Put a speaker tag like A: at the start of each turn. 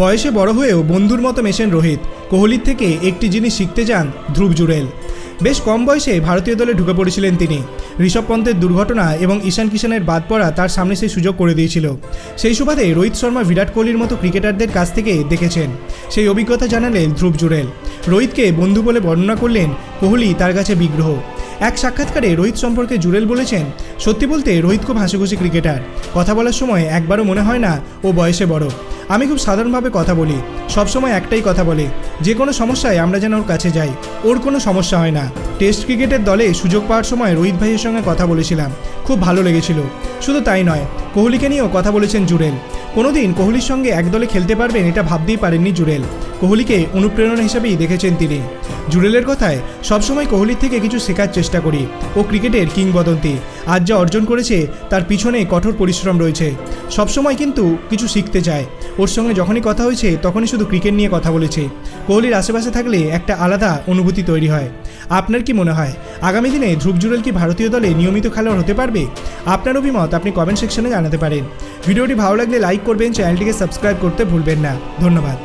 A: বয়সে বড় হয়েও বন্ধুর মতো মেশেন রোহিত। কোহলির থেকে একটি জিনিস শিখতে চান ধ্রুব জুরেল বেশ কম বয়সে ভারতীয় দলে ঢুকে পড়েছিলেন তিনি। ঋষভ পন্তের দুর্ঘটনা এবং ঈশান কিষানের বাদ পড়া তার সামনে সেই সুযোগ করে দিয়েছিল। সেই সুবাদে রোহিত শর্মা বিরাট কোহলির মতো ক্রিকেটারদের কাছ থেকে দেখেছেন। সেই অভিজ্ঞতা জানালেন ধ্রুব জুরেল রোহিতকে বন্ধু বলে বর্ণনা করলেন কোহলি তার কাছে বিগ্রহ। এক সাক্ষাৎকারে রোহিত সম্পর্কে জুরেল বলেছেন, সত্যি বলতে রোহিত খুব হাসিখুশি ক্রিকেটার। কথা বলার সময় একবারও মনে হয় না ও বয়সে বড়। আমি খুব সাধারণভাবে কথা বলি, সবসময় একটাই কথা বলে, যে কোনো সমস্যায় আমরা যেন ওর কাছে যাই, ওর কোনো সমস্যা হয় না। টেস্ট ক্রিকেটের দলে সুযোগ পাওয়ার সময় রোহিত ভাইয়ের সঙ্গে কথা বলেছিলাম, খুব ভালো লেগেছিল। শুধু তাই নয়, কোহলিকে নিয়েও কথা বলেছেন জুরেল। কোনোদিন কোহলির সঙ্গে এক দলে খেলতে পারবেন এটা ভাবতেই পারেননি জুরেল। কোহলিকে অনুপ্রেরণা হিসেবেই দেখেছেন তিনি। জুরেলের কথায়, সবসময় কোহলির থেকে কিছু শেখার চেষ্টা করি, ও ক্রিকেটের কিংবদন্তি। আজ যা অর্জন করেছে, তার পিছনে কঠোর পরিশ্রম রয়েছে। সবসময় কিন্তু কিছু শিখতে চায়। ওর সঙ্গে যখনই কথা হয়েছে, তখনই শুধু ক্রিকেট নিয়ে কথা বলেছে। কোহলির আশেপাশে থাকলে একটা আলাদা অনুভূতি তৈরি হয়। আপনার কি মনে হয়? আগামী দিনে ধ্রুব জুরেল কি ভারতীয় দলে নিয়মিত খেলোয়াড় হতে পারবে? আপনার অভিমত আপনি কমেন্ট সেকশনে জানাতে পারেন। ভিডিওটি ভালো লাগলে লাইক করবেন চ্যানেলটিকে সাবস্ক্রাইব করতে ভুলবেন না। ধন্যবাদ।